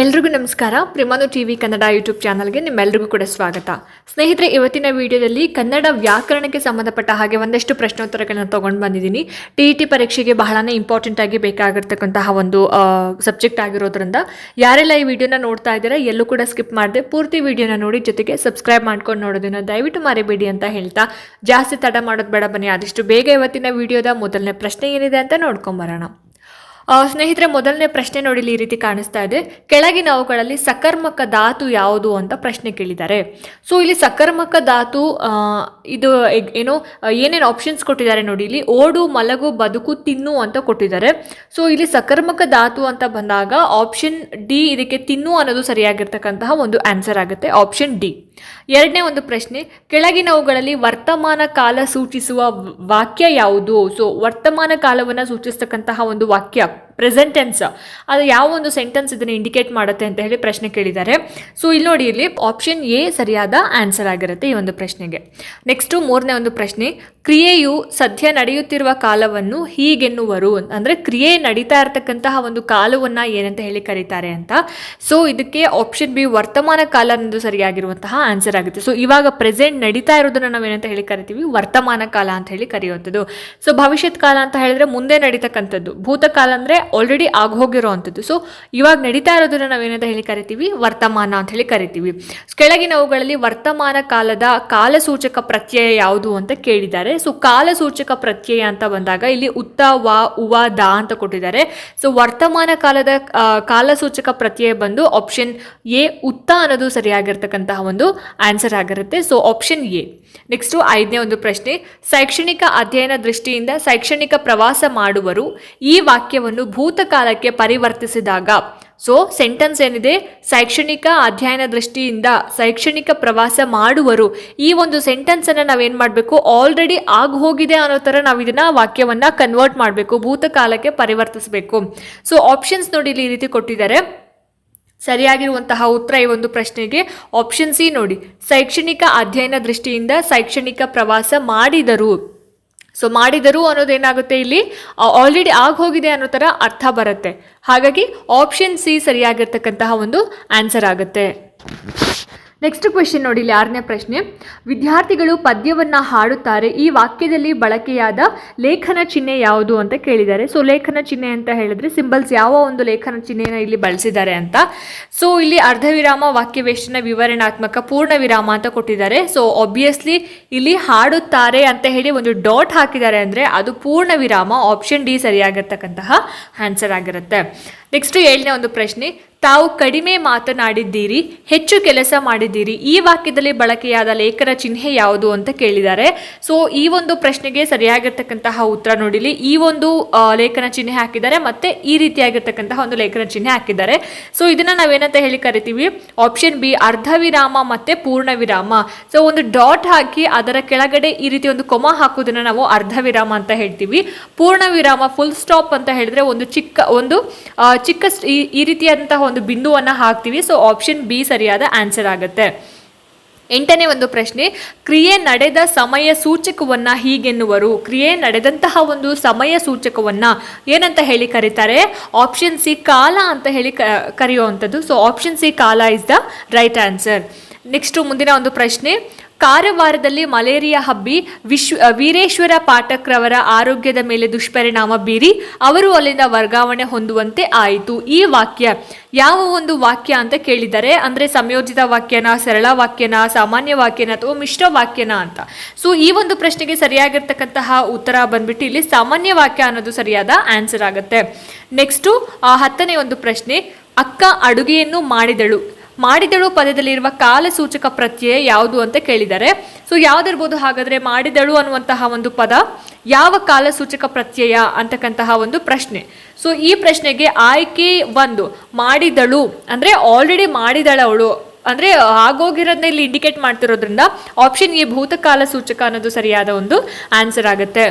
ಎಲ್ರಿಗೂ ನಮಸ್ಕಾರ. ಪ್ರಿಮಾನು ಟಿ ವಿ ಕನ್ನಡ ಯೂಟ್ಯೂಬ್ ಚಾನಲ್ಗೆ ನಿಮ್ಮೆಲ್ಲರಿಗೂ ಕೂಡ ಸ್ವಾಗತ. ಸ್ನೇಹಿತರೆ, ಇವತ್ತಿನ ವಿಡಿಯೋದಲ್ಲಿ ಕನ್ನಡ ವ್ಯಾಕರಣಕ್ಕೆ ಸಂಬಂಧಪಟ್ಟ ಹಾಗೆ ಒಂದಷ್ಟು ಪ್ರಶ್ನೋತ್ತರಗಳನ್ನ ತೊಗೊಂಡು ಬಂದಿದ್ದೀನಿ. ಟಿ ಇ ಟಿ ಪರೀಕ್ಷೆಗೆ ಬಹಳನೇ ಇಂಪಾರ್ಟೆಂಟ್ ಆಗಿ ಬೇಕಾಗಿರ್ತಕ್ಕಂತಹ ಒಂದು ಸಬ್ಜೆಕ್ಟ್ ಆಗಿರೋದ್ರಿಂದ ಯಾರೆಲ್ಲ ಈ ವಿಡಿಯೋನ ನೋಡ್ತಾ ಇದ್ದೀರಾ, ಎಲ್ಲೂ ಕೂಡ ಸ್ಕಿಪ್ ಮಾಡದೆ ಪೂರ್ತಿ ವಿಡಿಯೋನ ನೋಡಿ ಜೊತೆಗೆ ಸಬ್ಸ್ಕ್ರೈಬ್ ಮಾಡ್ಕೊಂಡು ನೋಡೋದನ್ನ ದಯವಿಟ್ಟು ಮರಿಬೇಡಿ ಅಂತ ಹೇಳ್ತಾ ಜಾಸ್ತಿ ತಡ ಮಾಡೋದು ಬೇಡ ಬನ್ನಿ. ಆದಷ್ಟು ಬೇಗ ಇವತ್ತಿನ ವಿಡಿಯೋದ ಮೊದಲನೇ ಪ್ರಶ್ನೆ ಏನಿದೆ ಅಂತ ನೋಡ್ಕೊಂಬರೋಣ ಸ್ನೇಹಿತರೆ, ಮೊದಲನೇ ಪ್ರಶ್ನೆ ನೋಡಿ ಇಲ್ಲಿ ಈ ರೀತಿ ಕಾಣಿಸ್ತಾ ಇದೆ. ಕೆಳಗಿನ ಅವುಗಳಲ್ಲಿ ಸಕರ್ಮಕ ಧಾತು ಯಾವುದು ಅಂತ ಪ್ರಶ್ನೆ ಕೇಳಿದ್ದಾರೆ. ಸೊ ಇಲ್ಲಿ ಸಕರ್ಮಕ ಧಾತು ಇದು ಏನು, ಏನೇನು ಆಪ್ಷನ್ಸ್ ಕೊಟ್ಟಿದ್ದಾರೆ ನೋಡಿ ಇಲ್ಲಿ. ಓಡು, ಮಲಗು, ಬದುಕು, ತಿನ್ನು ಅಂತ ಕೊಟ್ಟಿದ್ದಾರೆ. ಸೊ ಇಲ್ಲಿ ಸಕರ್ಮಕ ಧಾತು ಅಂತ ಬಂದಾಗ ಆಪ್ಷನ್ ಡಿ ಇದಕ್ಕೆ ತಿನ್ನು ಅನ್ನೋದು ಸರಿಯಾಗಿರ್ತಕ್ಕಂತಹ ಒಂದು ಆನ್ಸರ್ ಆಗುತ್ತೆ. ಆಪ್ಷನ್ ಡಿ ಎರಡನೇ ಒಂದು ಪ್ರಶ್ನೆ, ಕೆಳಗಿನವುಗಳಲ್ಲಿ ವರ್ತಮಾನ ಕಾಲ ಸೂಚಿಸುವ ವಾಕ್ಯ ಯಾವುದು? ಸೊ ವರ್ತಮಾನ ಕಾಲವನ್ನು ಸೂಚಿಸ್ತಕ್ಕಂತಹ ಒಂದು ವಾಕ್ಯ. Present tense. ಅದು ಯಾವ ಒಂದು ಸೆಂಟೆನ್ಸ್ ಇದನ್ನು ಇಂಡಿಕೇಟ್ ಮಾಡುತ್ತೆ ಅಂತ ಹೇಳಿ ಪ್ರಶ್ನೆ ಕೇಳಿದ್ದಾರೆ. ಸೊ ಇಲ್ಲಿ ನೋಡಿ ಇಲ್ಲಿ ಆಪ್ಷನ್ ಎ ಸರಿಯಾದ ಆನ್ಸರ್ ಆಗಿರುತ್ತೆ ಈ ಒಂದು ಪ್ರಶ್ನೆಗೆ. ನೆಕ್ಸ್ಟು ಮೂರನೇ ಒಂದು ಪ್ರಶ್ನೆ, ಕ್ರಿಯೆಯು ಸದ್ಯ ನಡೆಯುತ್ತಿರುವ ಕಾಲವನ್ನು ಹೀಗೆನ್ನುವರು ಅಂದರೆ ಕ್ರಿಯೆ ನಡೀತಾ ಇರತಕ್ಕಂತಹ ಒಂದು ಕಾಲವನ್ನು ಏನಂತ ಹೇಳಿ ಕರೀತಾರೆ ಅಂತ. ಸೊ ಇದಕ್ಕೆ ಆಪ್ಷನ್ ಬಿ ವರ್ತಮಾನ ಕಾಲ ಅನ್ನೋದು ಸರಿಯಾಗಿರುವಂತಹ ಆನ್ಸರ್ ಆಗುತ್ತೆ. ಸೊ ಇವಾಗ ಪ್ರೆಸೆಂಟ್ ನಡೀತಾ ಇರೋದನ್ನ ನಾವೇನಂತ ಹೇಳಿ ಕರಿತೀವಿ? ವರ್ತಮಾನ ಕಾಲ ಅಂತ ಹೇಳಿ ಕರೆಯುವಂಥದ್ದು. ಸೊ ಭವಿಷ್ಯತ್ ಕಾಲ ಅಂತ ಹೇಳಿದ್ರೆ ಮುಂದೆ ನಡೀತಕ್ಕಂಥದ್ದು. ಭೂತಕಾಲ ಅಂದರೆ ಆಲ್ರೆಡಿ ಆಗೋಗಿರೋ ಅಂಥದ್ದು ಸೊ ಇವಾಗ ನಡೀತಾ ಇರೋದನ್ನ ನಾವೇನಂತ ಹೇಳಿ ಕರಿತೀವಿ? ವರ್ತಮಾನ ಅಂತ ಹೇಳಿ ಕರಿತೀವಿ. ಕೆಳಗಿನವುಗಳಲ್ಲಿ ವರ್ತಮಾನ ಕಾಲದ ಕಾಲಸೂಚಕ ಪ್ರತ್ಯಯ ಯಾವುದು ಅಂತ ಕೇಳಿದ್ದಾರೆ. ಸೊ ಕಾಲಸೂಚಕ ಪ್ರತ್ಯಯ ಅಂತ ಬಂದಾಗ ಇಲ್ಲಿ ಉತ್ತ, ವ, ಉವ, ದ ಅಂತ ಕೊಟ್ಟಿದ್ದಾರೆ. ಸೊ ವರ್ತಮಾನ ಕಾಲದ ಕಾಲಸೂಚಕ ಪ್ರತ್ಯಯ ಬಂದು ಆಪ್ಷನ್ ಎ, ಉತ್ತ ಅನ್ನೋದು ಸರಿಯಾಗಿರ್ತಕ್ಕಂತಹ ಒಂದು ಆನ್ಸರ್ ಆಗಿರುತ್ತೆ. So option A. ನೆಕ್ಸ್ಟು ಐದನೇ ಒಂದು ಪ್ರಶ್ನೆ. ಶೈಕ್ಷಣಿಕ ಅಧ್ಯಯನ ದೃಷ್ಟಿಯಿಂದ ಶೈಕ್ಷಣಿಕ ಪ್ರವಾಸ ಮಾಡುವರು ಈ ವಾಕ್ಯವನ್ನು ಭೂತಕಾಲಕ್ಕೆ ಪರಿವರ್ತಿಸಿದಾಗ. ಸೊ ಸೆಂಟೆನ್ಸ್ ಏನಿದೆ? ಶೈಕ್ಷಣಿಕ ಅಧ್ಯಯನ ದೃಷ್ಟಿಯಿಂದ ಶೈಕ್ಷಣಿಕ ಪ್ರವಾಸ ಮಾಡುವರು. ಈ ಒಂದು ಸೆಂಟೆನ್ಸನ್ನು ನಾವೇನು ಮಾಡಬೇಕು? ಆಲ್ರೆಡಿ ಆಗಿ ಹೋಗಿದೆ ಅನ್ನೋ ಥರ ನಾವು ಇದನ್ನು ವಾಕ್ಯವನ್ನು ಕನ್ವರ್ಟ್ ಮಾಡಬೇಕು, ಭೂತಕಾಲಕ್ಕೆ ಪರಿವರ್ತಿಸಬೇಕು. ಸೊ ಆಪ್ಷನ್ಸ್ ನೋಡಿ ಇಲ್ಲಿ ಈ ರೀತಿ ಕೊಟ್ಟಿದ್ದಾರೆ. ಸರಿಯಾಗಿರುವಂತಹ ಉತ್ತರ ಈ ಒಂದು ಪ್ರಶ್ನೆಗೆ. ಆಪ್ಷನ್ ಸಿ ನೋಡಿ. ಶೈಕ್ಷಣಿಕ ಅಧ್ಯಯನ ದೃಷ್ಟಿಯಿಂದ ಶೈಕ್ಷಣಿಕ ಪ್ರವಾಸ ಮಾಡಿದರು. ಸೊ ಮಾಡಿದರು ಅನ್ನೋದೇನಾಗುತ್ತೆ ಇಲ್ಲಿ? ಆಲ್ರೆಡಿ ಆಗೋಗಿದೆ ಅನ್ನೋ ಥರ ಅರ್ಥ ಬರುತ್ತೆ. ಹಾಗಾಗಿ ಆಪ್ಷನ್ ಸಿ ಸರಿಯಾಗಿರ್ತಕ್ಕಂತಹ ಒಂದು ಆನ್ಸರ್ ಆಗುತ್ತೆ. ನೆಕ್ಸ್ಟ್ ಕ್ವೆಶನ್ ನೋಡಿ, ಇಲ್ಲಿ ಆರನೇ ಪ್ರಶ್ನೆ. ವಿದ್ಯಾರ್ಥಿಗಳು ಪದ್ಯವನ್ನು ಹಾಡುತ್ತಾರೆ. ಈ ವಾಕ್ಯದಲ್ಲಿ ಬಳಕೆಯಾದ ಲೇಖನ ಚಿಹ್ನೆ ಯಾವುದು ಅಂತ ಕೇಳಿದ್ದಾರೆ. ಸೊ ಲೇಖನ ಚಿಹ್ನೆ ಅಂತ ಹೇಳಿದ್ರೆ ಸಿಂಬಲ್ಸ್ ಯಾವ ಒಂದು ಲೇಖನ ಚಿಹ್ನೆಯನ್ನು ಇಲ್ಲಿ ಬಳಸಿದ್ದಾರೆ ಅಂತ. ಸೊ ಇಲ್ಲಿ ಅರ್ಧ ವಿರಾಮ ವಾಕ್ಯವೇಷ್ಟನ ವಿವರಣಾತ್ಮಕ ಪೂರ್ಣ ವಿರಾಮ ಅಂತ ಕೊಟ್ಟಿದ್ದಾರೆ. ಸೊ ಆಬ್ವಿಯಸ್ಲಿ ಇಲ್ಲಿ ಹಾಡುತ್ತಾರೆ ಅಂತ ಹೇಳಿ ಒಂದು ಡಾಟ್ ಹಾಕಿದ್ದಾರೆ ಅಂದರೆ ಅದು ಪೂರ್ಣ ವಿರಾಮ ಆಪ್ಷನ್ ಡಿ ಸರಿಯಾಗಿರ್ತಕ್ಕಂತಹ ಆನ್ಸರ್ ಆಗಿರುತ್ತೆ. ನೆಕ್ಸ್ಟ್ ಏಳನೇ ಒಂದು ಪ್ರಶ್ನೆ. ತಾವು ಕಡಿಮೆ ಮಾತನಾಡಿದ್ದೀರಿ, ಹೆಚ್ಚು ಕೆಲಸ ಮಾಡಿದ್ದೀರಿ, ಈ ವಾಕ್ಯದಲ್ಲಿ ಬಳಕೆಯಾದ ಲೇಖನ ಚಿಹ್ನೆ ಯಾವುದು ಅಂತ ಕೇಳಿದ್ದಾರೆ. ಸೊ ಈ ಒಂದು ಪ್ರಶ್ನೆಗೆ ಸರಿಯಾಗಿರ್ತಕ್ಕಂತಹ ಉತ್ತರ ನೋಡಿಲಿ. ಈ ಒಂದು ಲೇಖನ ಚಿಹ್ನೆ ಹಾಕಿದ್ದಾರೆ ಮತ್ತೆ ಈ ರೀತಿಯಾಗಿರ್ತಕ್ಕಂತಹ ಒಂದು ಲೇಖನ ಚಿಹ್ನೆ ಹಾಕಿದ್ದಾರೆ. ಸೊ ಇದನ್ನ ನಾವೇನಂತ ಹೇಳಿ ಕರಿತೀವಿ? ಆಪ್ಷನ್ ಬಿ ಅರ್ಧ ವಿರಾಮ ಮತ್ತೆ ಪೂರ್ಣ ವಿರಾಮ ಸೊ ಒಂದು ಡಾಟ್ ಹಾಕಿ ಅದರ ಕೆಳಗಡೆ ಈ ರೀತಿ ಒಂದು ಕೊಮ ಹಾಕೋದನ್ನ ನಾವು ಅರ್ಧ ವಿರಾಮ ಅಂತ ಹೇಳ್ತೀವಿ. ಪೂರ್ಣ ವಿರಾಮ ಫುಲ್ ಸ್ಟಾಪ್ ಅಂತ ಹೇಳಿದ್ರೆ ಒಂದು ಚಿಕ್ಕ ಒಂದು ಚಿಕ್ಕ ಈ ರೀತಿಯಾದಂತಹ ಒಂದು ಬಿಂದುವನ್ನು ಹಾಕ್ತೀವಿ. ಸೊ ಆಪ್ಷನ್ ಬಿ ಸರಿಯಾದ ಆನ್ಸರ್ ಆಗುತ್ತೆ. ಎಂಟನೇ ಒಂದು ಪ್ರಶ್ನೆ, ಕ್ರಿಯೆ ನಡೆದ ಸಮಯ ಸೂಚಕವನ್ನು ಹೀಗೆನ್ನುವರು. ಕ್ರಿಯೆ ನಡೆದಂತಹ ಒಂದು ಸಮಯ ಸೂಚಕವನ್ನು ಏನಂತ ಹೇಳಿ ಕರೀತಾರೆ? ಆಪ್ಷನ್ ಸಿ ಕಾಲ ಅಂತ ಹೇಳಿ ಕರೆಯುವಂಥದ್ದು. ಸೊ ಆಪ್ಷನ್ ಸಿ ಕಾಲ is the right answer next ಮುಂದಿನ ಒಂದು ಪ್ರಶ್ನೆ ಕಾರವಾರದಲ್ಲಿ ಮಲೇರಿಯಾ ಹಬ್ಬಿ ವಿಶ್ವ ವೀರೇಶ್ವರ ಪಾಠಕ್ರವರ ಆರೋಗ್ಯದ ಮೇಲೆ ದುಷ್ಪರಿಣಾಮ ಬೀರಿ ಅವರು ಅಲ್ಲಿಂದ ವರ್ಗಾವಣೆ ಹೊಂದುವಂತೆ ಆಯಿತು. ಈ ವಾಕ್ಯ ಯಾವ ಒಂದು ವಾಕ್ಯ ಅಂತ ಕೇಳಿದ್ದಾರೆ ಅಂದರೆ ಸಂಯೋಜಿತ ವಾಕ್ಯನ, ಸರಳ ವಾಕ್ಯನ, ಸಾಮಾನ್ಯ ವಾಕ್ಯನ ಅಥವಾ ಮಿಶ್ರ ವಾಕ್ಯನ ಅಂತ. ಸೊ ಈ ಒಂದು ಪ್ರಶ್ನೆಗೆ ಸರಿಯಾಗಿರ್ತಕ್ಕಂತಹ ಉತ್ತರ ಬಂದ್ಬಿಟ್ಟು ಇಲ್ಲಿ ಸಾಮಾನ್ಯ ವಾಕ್ಯ ಅನ್ನೋದು ಸರಿಯಾದ ಆನ್ಸರ್ ಆಗುತ್ತೆ. ನೆಕ್ಸ್ಟು ಹತ್ತನೇ ಒಂದು ಪ್ರಶ್ನೆ, ಅಕ್ಕ ಅಡುಗೆಯನ್ನು ಮಾಡಿದಳು. ಮಾಡಿದಳು ಪದದಲ್ಲಿರುವ ಕಾಲಸೂಚಕ ಪ್ರತ್ಯಯ ಯಾವುದು ಅಂತ ಕೇಳಿದ್ದಾರೆ ಸೊ ಯಾವ್ದಿರ್ಬೋದು ಹಾಗಾದ್ರೆ ಮಾಡಿದಳು ಅನ್ನುವಂತಹ ಒಂದು ಪದ ಯಾವ ಕಾಲಸೂಚಕ ಪ್ರತ್ಯಯ ಅಂತಕ್ಕಂತಹ ಒಂದು ಪ್ರಶ್ನೆ. ಸೊ ಈ ಪ್ರಶ್ನೆಗೆ ಆಯ್ಕೆ ಒಂದು, ಮಾಡಿದಳು, ಅಂದ್ರೆ ಆಲ್ರೆಡಿ ಮಾಡಿದಳವಳು, ಅಂದ್ರೆ ಆಗೋಗಿರೋದನ್ನ ಇಲ್ಲಿ ಇಂಡಿಕೇಟ್ ಮಾಡ್ತಿರೋದ್ರಿಂದ ಆಪ್ಷನ್ ಎ ಭೂತಕಾಲ ಸೂಚಕ ಅನ್ನೋದು ಸರಿಯಾದ ಒಂದು ಆನ್ಸರ್ ಆಗುತ್ತೆ.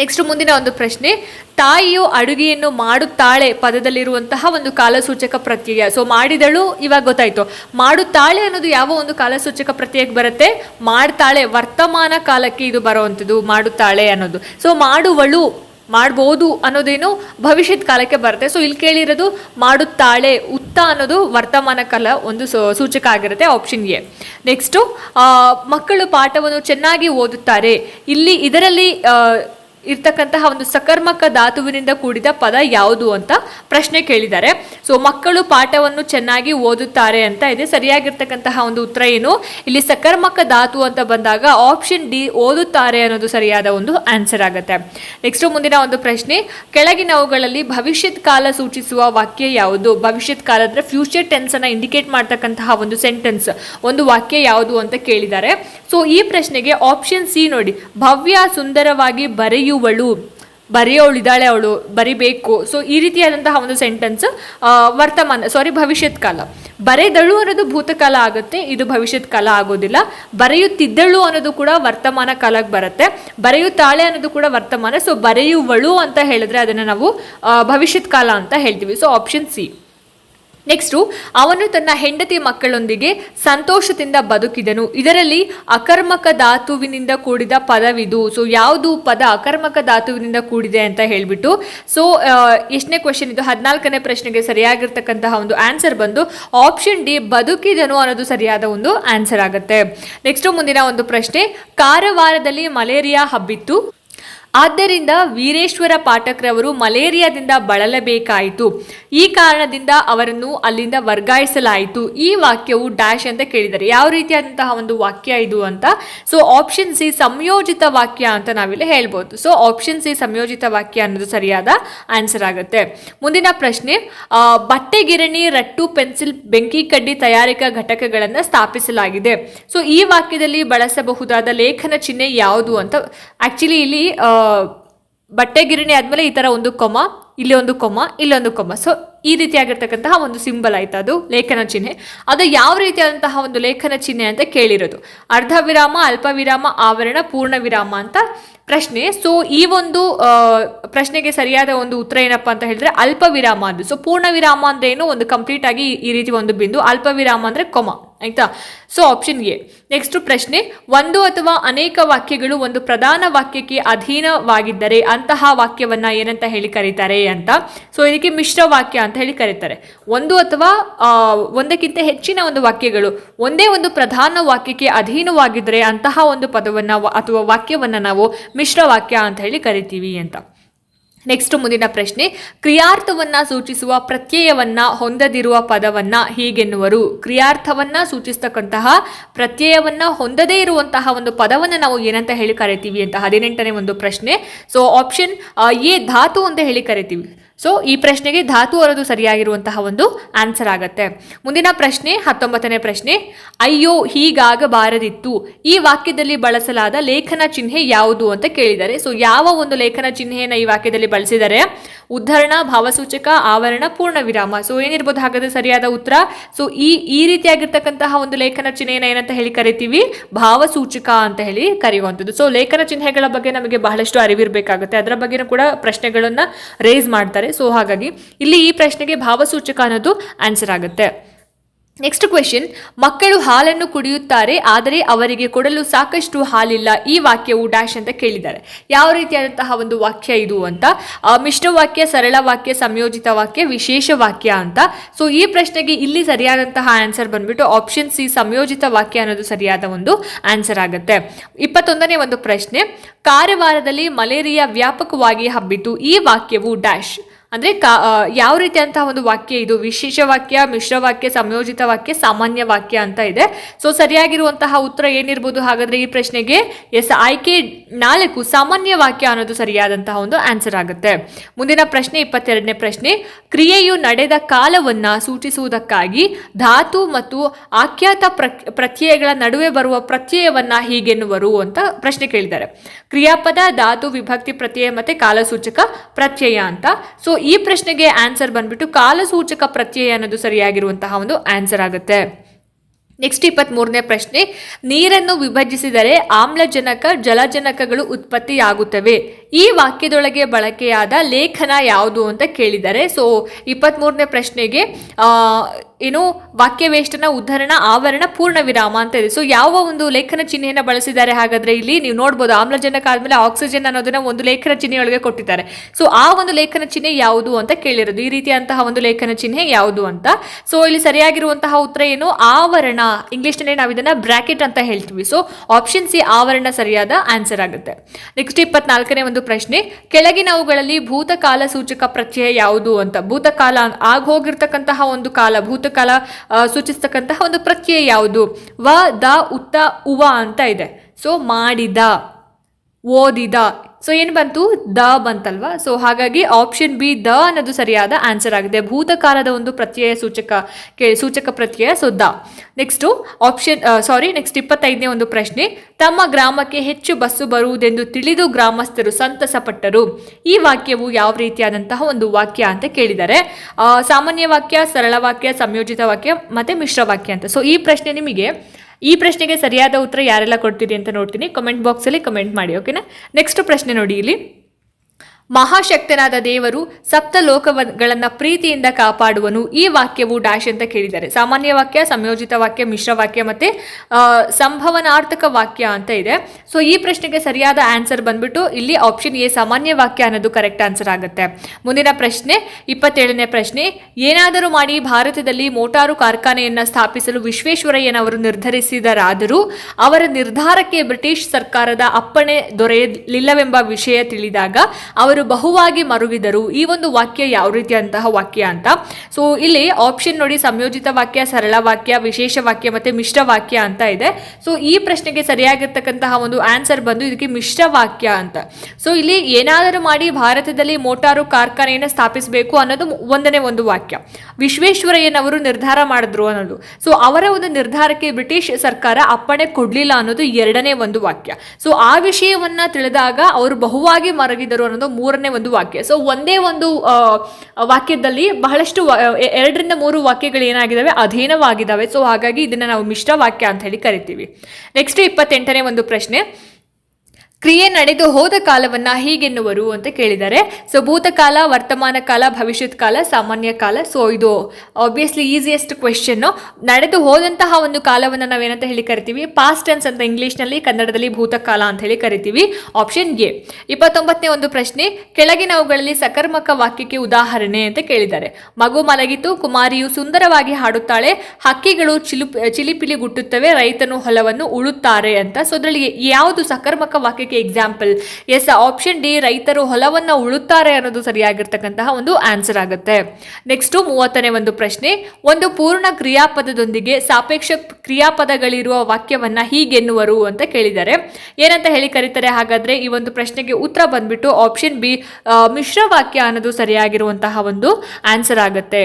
ನೆಕ್ಸ್ಟ್ ಮುಂದಿನ ಒಂದು ಪ್ರಶ್ನೆ, ತಾಯಿಯು ಅಡುಗೆಯನ್ನು ಮಾಡುತ್ತಾಳೆ ಪದದಲ್ಲಿರುವಂತಹ ಒಂದು ಕಾಲಸೂಚಕ ಪ್ರತ್ಯಯ ಸೊ ಮಾಡಿದಳು, ಇವಾಗ ಗೊತ್ತಾಯ್ತು. ಮಾಡುತ್ತಾಳೆ ಅನ್ನೋದು ಯಾವ ಒಂದು ಕಾಲಸೂಚಕ ಪ್ರತ್ಯಯಕ್ಕೆ ಬರುತ್ತೆ? ಮಾಡ್ತಾಳೆ, ವರ್ತಮಾನ ಕಾಲಕ್ಕೆ ಇದು ಬರುವಂಥದ್ದು, ಮಾಡುತ್ತಾಳೆ ಅನ್ನೋದು. ಸೊ ಮಾಡುವಳು, ಮಾಡ್ಬೋದು ಅನ್ನೋದೇನು ಭವಿಷ್ಯದ ಕಾಲಕ್ಕೆ ಬರುತ್ತೆ. ಸೊ ಇಲ್ಲಿ ಕೇಳಿರೋದು, ಮಾಡುತ್ತಾಳೆ ಉತ್ತ ಅನ್ನೋದು ವರ್ತಮಾನ ಕಾಲ ಒಂದು ಸೂಚಕ ಆಗಿರುತ್ತೆ ಆಪ್ಷನ್ ಎ. ನೆಕ್ಸ್ಟು ಮಕ್ಕಳು ಪಾಠವನ್ನು ಚೆನ್ನಾಗಿ ಓದುತ್ತಾರೆ. ಇಲ್ಲಿ ಇದರಲ್ಲಿ ಇರ್ತಕ್ಕಂತಹ ಒಂದು ಸಕರ್ಮಕ ಧಾತುವಿನಿಂದ ಕೂಡಿದ ಪದ ಯಾವುದು ಅಂತ ಪ್ರಶ್ನೆ ಕೇಳಿದ್ದಾರೆ. ಸೊ ಮಕ್ಕಳು ಪಾಠವನ್ನು ಚೆನ್ನಾಗಿ ಓದುತ್ತಾರೆ ಅಂತ ಇದೆ. ಸರಿಯಾಗಿರ್ತಕ್ಕಂತಹ ಒಂದು ಉತ್ತರ ಏನು? ಇಲ್ಲಿ ಸಕರ್ಮಕ ಧಾತು ಅಂತ ಬಂದಾಗ ಆಪ್ಷನ್ ಡಿ ಓದುತ್ತಾರೆ ಅನ್ನೋದು ಸರಿಯಾದ ಒಂದು ಆನ್ಸರ್ ಆಗುತ್ತೆ. ನೆಕ್ಸ್ಟ್ ಮುಂದಿನ ಒಂದು ಪ್ರಶ್ನೆ, ಕೆಳಗಿನವುಗಳಲ್ಲಿ ಭವಿಷ್ಯತ್ ಕಾಲ ಸೂಚಿಸುವ ವಾಕ್ಯ ಯಾವುದು? ಭವಿಷ್ಯತ್ ಕಾಲ ಅಂದರೆ ಫ್ಯೂಚರ್ ಟೆನ್ಸ್ ಅನ್ನ ಇಂಡಿಕೇಟ್ ಮಾಡ್ತಕ್ಕಂತಹ ಒಂದು ಸೆಂಟೆನ್ಸ್ ಒಂದು ವಾಕ್ಯ ಯಾವುದು ಅಂತ ಕೇಳಿದ್ದಾರೆ. ಸೊ ಈ ಪ್ರಶ್ನೆಗೆ ಆಪ್ಷನ್ ಸಿ ನೋಡಿ. ಭವ್ಯ ಸುಂದರವಾಗಿ ಬರೆಯುವಳು, ಬರೆಯೋಳಿದ್ದಾಳೆ ಅವಳು, ಬರಿಬೇಕು. ಸೊ ಈ ರೀತಿಯಾದಂತಹ ಒಂದು ಸೆಂಟೆನ್ಸ್ ವರ್ತಮಾನ ಸಾರಿ ಭವಿಷ್ಯತ್ ಕಾಲ. ಬರೆದಳು ಅನ್ನೋದು ಭೂತಕಾಲ ಆಗುತ್ತೆ, ಇದು ಭವಿಷ್ಯತ್ ಕಾಲ ಆಗೋದಿಲ್ಲ. ಬರೆಯುತ್ತಿದ್ದಳು ಅನ್ನೋದು ಕೂಡ ವರ್ತಮಾನ ಕಾಲಕ್ಕೆ ಬರುತ್ತೆ. ಬರೆಯುತ್ತಾಳೆ ಅನ್ನೋದು ಕೂಡ ವರ್ತಮಾನ. ಸೊ ಬರೆಯುವಳು ಅಂತ ಹೇಳಿದ್ರೆ ಅದನ್ನು ನಾವು ಭವಿಷ್ಯತ್ ಕಾಲ ಅಂತ ಹೇಳ್ತೀವಿ. ಸೊ ಆಪ್ಷನ್ ಸಿ ನೆಕ್ಸ್ಟು ಅವನು ತನ್ನ ಹೆಂಡತಿ ಮಕ್ಕಳೊಂದಿಗೆ ಸಂತೋಷದಿಂದ ಬದುಕಿದನು. ಇದರಲ್ಲಿ ಅಕರ್ಮಕ ಧಾತುವಿನಿಂದ ಕೂಡಿದ ಪದವಿದು. ಸೊ ಯಾವುದು ಪದ ಅಕರ್ಮಕ ಧಾತುವಿನಿಂದ ಕೂಡಿದೆ ಅಂತ ಹೇಳಿಬಿಟ್ಟು ಸೊ ಎಷ್ಟನೇ ಕ್ವಶನ್ ಇದು? ಹದಿನಾಲ್ಕನೇ ಪ್ರಶ್ನೆಗೆ ಸರಿಯಾಗಿರ್ತಕ್ಕಂತಹ ಒಂದು ಆನ್ಸರ್ ಬಂದು ಆಪ್ಷನ್ ಡಿ ಬದುಕಿದನು ಅನ್ನೋದು ಸರಿಯಾದ ಒಂದು ಆನ್ಸರ್ ಆಗುತ್ತೆ. ನೆಕ್ಸ್ಟ್ ಮುಂದಿನ ಒಂದು ಪ್ರಶ್ನೆ, ಕಾರವಾರದಲ್ಲಿ ಮಲೇರಿಯಾ ಹಬ್ಬಿತ್ತು. ಆದ್ದರಿಂದ ವೀರೇಶ್ವರ ಪಾಠಕ್ರವರು ಮಲೇರಿಯಾದಿಂದ ಬಳಲಬೇಕಾಯಿತು. ಈ ಕಾರಣದಿಂದ ಅವರನ್ನು ಅಲ್ಲಿಂದ ವರ್ಗಾಯಿಸಲಾಯಿತು. ಈ ವಾಕ್ಯವು ಡ್ಯಾಶ್ ಅಂತ ಕೇಳಿದ್ದಾರೆ. ಯಾವ ರೀತಿಯಾದಂತಹ ಒಂದು ವಾಕ್ಯ ಇದು ಅಂತ? ಸೊ ಆಪ್ಷನ್ ಸಿ ಸಂಯೋಜಿತ ವಾಕ್ಯ ಅಂತ ನಾವಿಲ್ಲಿ ಹೇಳ್ಬೋದು. ಸೊ ಆಪ್ಷನ್ ಸಿ ಸಂಯೋಜಿತ ವಾಕ್ಯ ಅನ್ನೋದು ಸರಿಯಾದ ಆನ್ಸರ್ ಆಗುತ್ತೆ. ಮುಂದಿನ ಪ್ರಶ್ನೆ ಬಟ್ಟೆ ಗಿರಣಿ ರಟ್ಟು, ಪೆನ್ಸಿಲ್, ಬೆಂಕಿ ಕಡ್ಡಿ ತಯಾರಿಕಾ ಘಟಕಗಳನ್ನು ಸ್ಥಾಪಿಸಲಾಗಿದೆ. ಸೊ ಈ ವಾಕ್ಯದಲ್ಲಿ ಬಳಸಬಹುದಾದ ಲೇಖನ ಚಿಹ್ನೆ ಯಾವುದು ಅಂತ? ಆಕ್ಚುಲಿ ಇಲ್ಲಿ ಬಟ್ಟೆ ಗಿರಣಿ ಆದ್ಮೇಲೆ ಈ ತರ ಒಂದು ಕೊಮ ಇಲ್ಲಿ ಒಂದು ಕೊಮ ಇಲ್ಲೊಂದು ಕೊಮ ಸೊ ಈ ರೀತಿಯಾಗಿರ್ತಕ್ಕಂತಹ ಒಂದು ಸಿಂಬಲ್ ಆಯ್ತು ಅದು, ಲೇಖನ ಚಿಹ್ನೆ. ಅದು ಯಾವ ರೀತಿಯಾದಂತಹ ಒಂದು ಲೇಖನ ಚಿಹ್ನೆ ಅಂತ ಕೇಳಿರೋದು. ಅರ್ಧ ವಿರಾಮ ಅಲ್ಪ ವಿರಾಮ ಆವರಣ ಪೂರ್ಣ ವಿರಾಮ ಅಂತ ಪ್ರಶ್ನೆ. ಸೊ ಈ ಒಂದು ಪ್ರಶ್ನೆಗೆ ಸರಿಯಾದ ಒಂದು ಉತ್ತರ ಏನಪ್ಪ ಅಂತ ಹೇಳಿದ್ರೆ ಅಲ್ಪ ವಿರಾಮ ಅದು. ಸೊ ಪೂರ್ಣ ವಿರಾಮ ಅಂದ್ರೆ ಏನು ಒಂದು ಕಂಪ್ಲೀಟ್ ಆಗಿ ಈ ರೀತಿ ಒಂದು ಬಿಂದು. ಅಲ್ಪ ವಿರಾಮ ಅಂದ್ರೆ ಕೊಮ ಆಯ್ತಾ? ಸೊ ಆಪ್ಷನ್ ಎ ನೆಕ್ಸ್ಟ್ ಪ್ರಶ್ನೆ, ಒಂದು ಅಥವಾ ಅನೇಕ ವಾಕ್ಯಗಳು ಒಂದು ಪ್ರಧಾನ ವಾಕ್ಯಕ್ಕೆ ಅಧೀನವಾಗಿದ್ದರೆ ಅಂತಹ ವಾಕ್ಯವನ್ನ ಏನಂತ ಹೇಳಿ ಕರೀತಾರೆ ಅಂತ. ಸೊ ಇದಕ್ಕೆ ಮಿಶ್ರ ವಾಕ್ಯ ಅಂತ ಹೇಳಿ ಕರೀತಾರೆ. ಒಂದು ಅಥವಾ ಒಂದಕ್ಕಿಂತ ಹೆಚ್ಚಿನ ಒಂದು ವಾಕ್ಯಗಳು ಒಂದೇ ಒಂದು ಪ್ರಧಾನ ವಾಕ್ಯಕ್ಕೆ ಅಧೀನವಾಗಿದ್ದರೆ ಅಂತಹ ಒಂದು ಪದವನ್ನ ಅಥವಾ ವಾಕ್ಯವನ್ನ ನಾವು ಮಿಶ್ರ ವಾಕ್ಯ ಅಂತ ಹೇಳಿ ಕರಿತೀವಿ ಅಂತ. ನೆಕ್ಸ್ಟ್ ಮುಂದಿನ ಪ್ರಶ್ನೆ, ಕ್ರಿಯಾರ್ಥವನ್ನ ಸೂಚಿಸುವ ಪ್ರತ್ಯಯವನ್ನ ಹೊಂದದಿರುವ ಪದವನ್ನ ಹೀಗೆನ್ನುವರು. ಕ್ರಿಯಾರ್ಥವನ್ನ ಸೂಚಿಸ್ತಕ್ಕಂತಹ ಪ್ರತ್ಯಯವನ್ನ ಹೊಂದದೇ ಇರುವಂತಹ ಒಂದು ಪದವನ್ನ ನಾವು ಏನಂತ ಹೇಳಿ ಕರಿತೀವಿ ಅಂತ ಹದಿನೆಂಟನೇ ಒಂದು ಪ್ರಶ್ನೆ. ಸೊ ಆಪ್ಷನ್ ಎ, ಧಾತು ಅಂತ ಹೇಳಿ ಕರಿತೀವಿ. ಸೊ ಈ ಪ್ರಶ್ನೆಗೆ ಧಾತು ಅನ್ನೋದು ಸರಿಯಾಗಿರುವಂತಹ ಒಂದು ಆನ್ಸರ್ ಆಗತ್ತೆ. ಮುಂದಿನ ಪ್ರಶ್ನೆ, ಹತ್ತೊಂಬತ್ತನೇ ಪ್ರಶ್ನೆ. ಅಯ್ಯೋ, ಹೀಗಾಗಬಾರದಿತ್ತು. ಈ ವಾಕ್ಯದಲ್ಲಿ ಬಳಸಲಾದ ಲೇಖನ ಚಿಹ್ನೆ ಯಾವುದು ಅಂತ ಕೇಳಿದ್ದಾರೆ ಸೊ ಯಾವ ಒಂದು ಲೇಖನ ಚಿಹ್ನೆಯನ್ನು ಈ ವಾಕ್ಯದಲ್ಲಿ ಬಳಸಿದರೆ? ಉದ್ಧರಣ, ಭಾವಸೂಚಕ, ಆವರಣ, ಪೂರ್ಣ ವಿರಾಮ. ಸೊ ಏನಿರ್ಬೋದು ಹಾಗಾದ್ರೆ ಸರಿಯಾದ ಉತ್ತರ? ಸೊ ಈ ಈ ರೀತಿಯಾಗಿರ್ತಕ್ಕಂತಹ ಒಂದು ಲೇಖನ ಚಿಹ್ನೆಯನ್ನು ಏನಂತ ಹೇಳಿ ಕರಿತೀವಿ? ಭಾವಸೂಚಕ ಅಂತ ಹೇಳಿ ಕರೆಯುವಂಥದ್ದು. ಸೊ ಲೇಖನ ಚಿಹ್ನೆಗಳ ಬಗ್ಗೆ ನಮಗೆ ಬಹಳಷ್ಟು ಅರಿವಿರಬೇಕಾಗುತ್ತೆ. ಅದರ ಬಗ್ಗೆನೂ ಕೂಡ ಪ್ರಶ್ನೆಗಳನ್ನ ರೇಸ್ ಮಾಡ್ತಾರೆ. ಸೊ ಹಾಗಾಗಿ ಇಲ್ಲಿ ಈ ಪ್ರಶ್ನೆಗೆ ಭಾವಸೂಚಕ ಅನ್ನೋದು ಆನ್ಸರ್ ಆಗುತ್ತೆ. ನೆಕ್ಸ್ಟ್ ಕ್ವೆಶನ್ ಮಕ್ಕಳು ಹಾಲನ್ನು ಕುಡಿಯುತ್ತಾರೆ, ಆದರೆ ಅವರಿಗೆ ಕೊಡಲು ಸಾಕಷ್ಟು ಹಾಲಿಲ್ಲ. ಈ ವಾಕ್ಯವು ಡ್ಯಾಶ್ ಅಂತ ಕೇಳಿದ್ದಾರೆ. ಯಾವ ರೀತಿಯಾದಂತಹ ಒಂದು ವಾಕ್ಯ ಇದು ಅಂತ? ಮಿಶ್ರ ವಾಕ್ಯ, ಸರಳ ವಾಕ್ಯ, ಸಂಯೋಜಿತ ವಾಕ್ಯ, ವಿಶೇಷ ವಾಕ್ಯ ಅಂತ. ಸೊ ಈ ಪ್ರಶ್ನೆಗೆ ಇಲ್ಲಿ ಸರಿಯಾದಂತಹ ಆನ್ಸರ್ ಬಂದ್ಬಿಟ್ಟು ಆಪ್ಷನ್ ಸಿ ಸಂಯೋಜಿತ ವಾಕ್ಯ ಅನ್ನೋದು ಸರಿಯಾದ ಒಂದು ಆನ್ಸರ್ ಆಗುತ್ತೆ. ಇಪ್ಪತ್ತೊಂದನೇ ಒಂದು ಪ್ರಶ್ನೆ. ಕಾರವಾರದಲ್ಲಿ ಮಲೇರಿಯಾ ವ್ಯಾಪಕವಾಗಿ ಹಬ್ಬಿತು. ಈ ವಾಕ್ಯವು ಡ್ಯಾಶ್ ಅಂದ್ರೆ ಕಾ ಯಾವ ರೀತಿಯಂತಹ ಒಂದು ವಾಕ್ಯ ಇದು? ವಿಶೇಷ ವಾಕ್ಯ, ಮಿಶ್ರ ವಾಕ್ಯ, ಸಂಯೋಜಿತ ವಾಕ್ಯ, ಸಾಮಾನ್ಯ ವಾಕ್ಯ ಅಂತ ಇದೆ. ಸೊ ಸರಿಯಾಗಿರುವಂತಹ ಉತ್ತರ ಏನಿರ್ಬೋದು? ಹಾಗಾದ್ರೆ ಈ ಪ್ರಶ್ನೆಗೆ ಎಸ್, ಆಯ್ಕೆ ನಾಲ್ಕು ಸಾಮಾನ್ಯ ವಾಕ್ಯ ಅನ್ನೋದು ಸರಿಯಾದಂತಹ ಒಂದು ಆನ್ಸರ್ ಆಗುತ್ತೆ. ಮುಂದಿನ ಪ್ರಶ್ನೆ, ಇಪ್ಪತ್ತೆರಡನೇ ಪ್ರಶ್ನೆ. ಕ್ರಿಯೆಯು ನಡೆದ ಕಾಲವನ್ನ ಸೂಚಿಸುವುದಕ್ಕಾಗಿ ಧಾತು ಮತ್ತು ಆಖ್ಯಾತ ಪ್ರತ್ಯಯಗಳ ನಡುವೆ ಬರುವ ಪ್ರತ್ಯಯವನ್ನ ಹೀಗೆನ್ನುವರು ಅಂತ ಪ್ರಶ್ನೆ ಕೇಳಿದ್ದಾರೆ. ಕ್ರಿಯಾಪದ, ಧಾತು, ವಿಭಕ್ತಿ, ಪ್ರತ್ಯಯ ಮತ್ತೆ ಕಾಲಸೂಚಕ ಪ್ರತ್ಯಯ ಅಂತ. ಸೊ ಈ ಪ್ರಶ್ನೆಗೆ ಆನ್ಸರ್ ಬಂದ್ಬಿಟ್ಟು ಕಾಲಸೂಚಕ ಪ್ರತ್ಯಯ ಅನ್ನೋದು ಸರಿಯಾಗಿರುವಂತಹ ಒಂದು ಆನ್ಸರ್ ಆಗುತ್ತೆ. ನೆಕ್ಸ್ಟ್ ಇಪ್ಪತ್ತ್ ಮೂರನೇ ಪ್ರಶ್ನೆ, ನೀರನ್ನು ವಿಭಜಿಸಿದರೆ ಆಮ್ಲಜನಕ, ಜಲಜನಕಗಳು ಉತ್ಪತ್ತಿಯಾಗುತ್ತವೆ. ಈ ವಾಕ್ಯದೊಳಗೆ ಬಳಕೆಯಾದ ಲೇಖನ ಯಾವುದು ಅಂತ ಕೇಳಿದ್ದಾರೆ ಸೊ ಇಪ್ಪತ್ತ್ಮೂರನೇ ಪ್ರಶ್ನೆಗೆ ಏನು ವಾಕ್ಯವೇಷ್ಟನ ಉದ್ಧರಣ, ಆವರಣ, ಪೂರ್ಣ ವಿರಾಮ ಅಂತ ಇದೆ. ಸೊ ಯಾವ ಒಂದು ಲೇಖನ ಚಿಹ್ನೆಯನ್ನು ಬಳಸಿದ್ದಾರೆ ಹಾಗಾದ್ರೆ ಇಲ್ಲಿ ನೀವು ನೋಡ್ಬೋದು, ಆಮ್ಲಜನಕ ಆದಮೇಲೆ ಆಕ್ಸಿಜನ್ ಅನ್ನೋದನ್ನ ಒಂದು ಲೇಖನ ಚಿಹ್ನೆಯೊಳಗೆ ಕೊಟ್ಟಿದ್ದಾರೆ. ಸೊ ಆ ಒಂದು ಲೇಖನ ಚಿಹ್ನೆ ಯಾವುದು ಅಂತ ಕೇಳಿರೋದು. ಈ ರೀತಿಯಂತಹ ಒಂದು ಲೇಖನ ಚಿಹ್ನೆ ಯಾವುದು ಅಂತ. ಸೊ ಇಲ್ಲಿ ಸರಿಯಾಗಿರುವಂತಹ ಉತ್ತರ ಏನು? ಆವರಣ. ಇಂಗ್ಲಿಷ್ನಲ್ಲಿ ನಾವು ಇದನ್ನ ಬ್ರಾಕೆಟ್ ಅಂತ ಹೇಳ್ತೀವಿ. ಸೊ ಆಪ್ಷನ್ ಸಿ ಆವರಣ ಸರಿಯಾದ ಆನ್ಸರ್ ಆಗುತ್ತೆ. ನೆಕ್ಸ್ಟ್ ಇಪ್ಪತ್ನಾಲ್ಕನೇ ಒಂದು ಪ್ರಶ್ನೆ ಕೆಳಗಿನವುಗಳಲ್ಲಿ ಭೂತಕಾಲ ಸೂಚಕ ಪ್ರತ್ಯಯ ಯಾವುದು ಅಂತ. ಭೂತಕಾಲ ಆಗ ಹೋಗಿರ್ತಕ್ಕಂತಹ ಒಂದು ಕಾಲ, ಭೂತಕಾಲ ಸೂಚಿಸ್ತಕ್ಕಂತಹ ಒಂದು ಪ್ರತ್ಯಯ ಯಾವುದು? ವ, ದ, ಉತ್ತ, ಉವ ಅಂತ ಇದೆ. ಸೊ ಮಾಡಿದ, ಓದಿದ ಸೊ ಏನು ಬಂತು? ದ ಬಂತಲ್ವಾ? ಸೊ ಹಾಗಾಗಿ ಆಪ್ಷನ್ ಬಿ ದ ಅನ್ನೋದು ಸರಿಯಾದ ಆನ್ಸರ್ ಆಗಿದೆ. ಭೂತಕಾಲದ ಒಂದು ಪ್ರತ್ಯಯ ಸೂಚಕ ಸೂಚಕ ಪ್ರತ್ಯಯ so the. Next option sorry next ಇಪ್ಪತ್ತೈದನೇ ಒಂದು ಪ್ರಶ್ನೆ. ತಮ್ಮ ಗ್ರಾಮಕ್ಕೆ ಹೆಚ್ಚು ಬಸ್ಸು ಬರುವುದೆಂದು ತಿಳಿದು ಗ್ರಾಮಸ್ಥರು ಸಂತಸಪಟ್ಟರು. ಈ ವಾಕ್ಯವು ಯಾವ ರೀತಿಯಾದಂತಹ ಒಂದು ವಾಕ್ಯ ಅಂತ ಕೇಳಿದ್ದಾರೆ ಸಾಮಾನ್ಯ ವಾಕ್ಯ, ಸರಳ ವಾಕ್ಯ, ಸಂಯೋಜಿತ ವಾಕ್ಯ, ಮತ್ತು ಮಿಶ್ರ ವಾಕ್ಯ ಅಂತ. ಸೊ ಈ ಪ್ರಶ್ನೆ ನಿಮಗೆ ಈ ಪ್ರಶ್ನೆಗೆ ಸರಿಯಾದ ಉತ್ತರ ಯಾರೆಲ್ಲ ಕೊಡ್ತೀರಿ ಅಂತ ನೋಡ್ತೀನಿ. ಕಮೆಂಟ್ ಬಾಕ್ಸಲ್ಲಿ ಕಮೆಂಟ್ ಮಾಡಿ ಓಕೆನಾ ನೆಕ್ಸ್ಟ್ ಪ್ರಶ್ನೆ ನೋಡಿ ಇಲ್ಲಿ. ಮಹಾಶಕ್ತನಾದ ದೇವರು ಸಪ್ತ ಲೋಕಗಳನ್ನು ಪ್ರೀತಿಯಿಂದ ಕಾಪಾಡುವನು. ಈ ವಾಕ್ಯವು ಡ್ಯಾಶ್ ಅಂತ ಕೇಳಿದ್ದಾರೆ. ಸಾಮಾನ್ಯ ವಾಕ್ಯ, ಸಂಯೋಜಿತ ವಾಕ್ಯ, ಮಿಶ್ರ ವಾಕ್ಯ ಮತ್ತೆ ಸಂಭವನಾರ್ಥಕ ವಾಕ್ಯ ಅಂತ ಇದೆ. ಸೊ ಈ ಪ್ರಶ್ನೆಗೆ ಸರಿಯಾದ ಆನ್ಸರ್ ಬಂದ್ಬಿಟ್ಟು ಇಲ್ಲಿ ಆಪ್ಷನ್ ಎ ಸಾಮಾನ್ಯ ವಾಕ್ಯ ಅನ್ನೋದು ಕರೆಕ್ಟ್ ಆನ್ಸರ್ ಆಗುತ್ತೆ. ಮುಂದಿನ ಪ್ರಶ್ನೆ, ಇಪ್ಪತ್ತೇಳನೇ ಪ್ರಶ್ನೆ, ಏನಾದರೂ ಮಾಡಿ ಭಾರತದಲ್ಲಿ ಮೋಟಾರು ಕಾರ್ಖಾನೆಯನ್ನ ಸ್ಥಾಪಿಸಲು ವಿಶ್ವೇಶ್ವರಯ್ಯನವರು ನಿರ್ಧರಿಸಿದರಾದರೂ ಅವರ ನಿರ್ಧಾರಕ್ಕೆ ಬ್ರಿಟಿಷ್ ಸರ್ಕಾರದ ಅಪ್ಪಣೆ ದೊರೆಯಲಿಲ್ಲವೆಂಬ ವಿಷಯ ತಿಳಿದಾಗ, ಅವರು ಬಹುವಾಗಿ ಮರುಗಿದರು. ಈ ಒಂದು ವಾಕ್ಯ ಯಾವ ರೀತಿಯಂತಹ ವಾಕ್ಯ ಅಂತ? ಸೊ ಇಲ್ಲಿ ಆಪ್ಷನ್ ನೋಡಿ, ಸಂಯೋಜಿತ ವಾಕ್ಯ, ಸರಳ ವಾಕ್ಯ, ವಿಶೇಷ ವಾಕ್ಯ ಮತ್ತೆ ಮಿಶ್ರ ವಾಕ್ಯ ಅಂತ ಇದೆ. ಸೊ ಈ ಪ್ರಶ್ನೆಗೆ ಸರಿಯಾಗಿರ್ತಕ್ಕಂತಹ ಒಂದು ಆನ್ಸರ್ ಬಂದು ಇದಕ್ಕೆ ಮಿಶ್ರ ವಾಕ್ಯ ಅಂತ. ಸೊ ಇಲ್ಲಿ ಏನಾದರೂ ಮಾಡಿ ಭಾರತದಲ್ಲಿ ಮೋಟಾರು ಕಾರ್ಖಾನೆಯನ್ನು ಸ್ಥಾಪಿಸಬೇಕು ಅನ್ನೋದು ಒಂದನೇ ಒಂದು ವಾಕ್ಯ. ವಿಶ್ವೇಶ್ವರಯ್ಯನವರು ನಿರ್ಧಾರ ಮಾಡಿದ್ರು ಅನ್ನೋದು. ಸೊ ಅವರ ಒಂದು ನಿರ್ಧಾರಕ್ಕೆ ಬ್ರಿಟಿಷ್ ಸರ್ಕಾರ ಅಪ್ಪಣೆ ಕೊಡಲಿಲ್ಲ ಅನ್ನೋದು ಎರಡನೇ ಒಂದು ವಾಕ್ಯ. ಸೊ ಆ ವಿಷಯವನ್ನ ತಿಳಿದಾಗ ಅವರು ಬಹುವಾಗಿ ಮರಗಿದರು ಅನ್ನೋದು ಮೂರನೇ ಒಂದು ವಾಕ್ಯ. ಸೊ ಒಂದೇ ಒಂದು ವಾಕ್ಯದಲ್ಲಿ ಬಹಳಷ್ಟು ಎರಡರಿಂದ ಮೂರು ವಾಕ್ಯಗಳು ಏನಾಗಿದ್ದಾವೆ ಅಧೀನವಾಗಿದ್ದಾವೆ ಸೊ ಹಾಗಾಗಿ ಇದನ್ನು ನಾವು ಮಿಶ್ರ ವಾಕ್ಯ ಅಂತ ಹೇಳಿ ಕರಿತೀವಿ. ನೆಕ್ಸ್ಟ್ ಇಪ್ಪತ್ತೆಂಟನೇ ಒಂದು ಪ್ರಶ್ನೆ. ಕ್ರಿಯೆ ನಡೆದು ಹೋದ ಕಾಲವನ್ನ ಹೀಗೆನ್ನುವರು ಅಂತ ಕೇಳಿದ್ದಾರೆ. ಸೊ ಭೂತಕಾಲ, ವರ್ತಮಾನ ಕಾಲ ಭವಿಷ್ಯತ್ ಕಾಲ, ಸಾಮಾನ್ಯ ಕಾಲ. ಸೊ ಇದು ಆಬ್ವಿಯಸ್ಲಿ ಈಸಿಯೆಸ್ಟ್ ಕ್ವೆಶನ್ ನಡೆದು ಹೋದಂತಹ ಒಂದು ಕಾಲವನ್ನು ನಾವೇನಂತ ಹೇಳಿ ಕರಿತೀವಿ? ಪಾಸ್ಟ್ ಟೆನ್ಸ್ ಅಂತ ಇಂಗ್ಲಿಷ್ನಲ್ಲಿ ಕನ್ನಡದಲ್ಲಿ ಭೂತಕಾಲ ಅಂತ ಹೇಳಿ ಕರಿತೀವಿ. ಆಪ್ಷನ್ ಎ ಇಪ್ಪತ್ತೊಂಬತ್ತನೇ ಒಂದು ಪ್ರಶ್ನೆ. ಕೆಳಗಿನವುಗಳಲ್ಲಿ ಸಕರ್ಮಕ ವಾಕ್ಯಕ್ಕೆ ಉದಾಹರಣೆ ಅಂತ ಕೇಳಿದ್ದಾರೆ. ಮಗು ಮಲಗಿತು, ಕುಮಾರಿಯು ಸುಂದರವಾಗಿ ಹಾಡುತ್ತಾಳೆ, ಹಕ್ಕಿಗಳು ಚಿಲು ಚಿಲಿಪಿಲಿ ಗುಟ್ಟುತ್ತವೆ, ರೈತನು ಹೊಲವನ್ನು ಉಳುತ್ತಾರೆ ಅಂತ. ಸೊ ಅದರಲ್ಲಿ ಯಾವುದು ಸಕರ್ಮಕ ವಾಕ್ಯಕ್ಕೆ ಎಕ್ಸಾಂಪಲ್ ಎಸ್ ಆಪ್ಷನ್ ಡಿ ರೈತರು ಹೊಲವನ್ನ ಉಳುತ್ತಾರೆ ಅನ್ನೋದು ಸರಿಯಾಗಿರ್ತಕ್ಕಂತಹ ಒಂದು ಆನ್ಸರ್ ಆಗುತ್ತೆ. ನೆಕ್ಸ್ಟ್ ಮೂವತ್ತನೇ ಒಂದು ಪ್ರಶ್ನೆ, ಒಂದು ಪೂರ್ಣ ಕ್ರಿಯಾಪದದೊಂದಿಗೆ ಸಾಪೇಕ್ಷ ಕ್ರಿಯಾಪದಗಳಿರುವ ವಾಕ್ಯವನ್ನ ಹೀಗೆನ್ನುವರು ಅಂತ ಕೇಳಿದ್ದಾರೆ. ಏನಂತ ಹೇಳಿ ಕರೀತಾರೆ? ಹಾಗಾದ್ರೆ ಈ ಒಂದು ಪ್ರಶ್ನೆಗೆ ಉತ್ತರ ಬಂದ್ಬಿಟ್ಟು ಆಪ್ಷನ್ ಬಿ ಮಿಶ್ರ ವಾಕ್ಯ ಅನ್ನೋದು ಸರಿಯಾಗಿರುವಂತಹ ಒಂದು ಆನ್ಸರ್ ಆಗುತ್ತೆ.